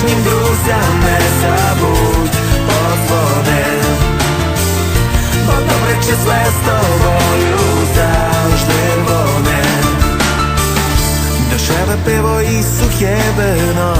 справжнім друзям не забудь подзвони. Бо добре числе з тобою завжди вони. Дешеве пиво і сухе вино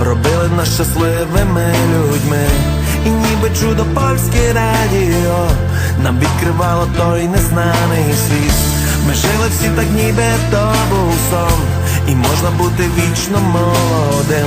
робили нас щасливими людьми. І ніби чудо польське радіо нам відкривало той незнаний світ. Ми жили всі так, ніби то був сон, і можна бути вічно молодим.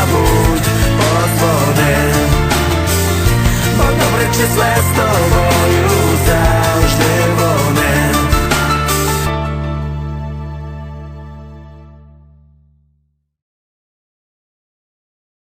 just left the volume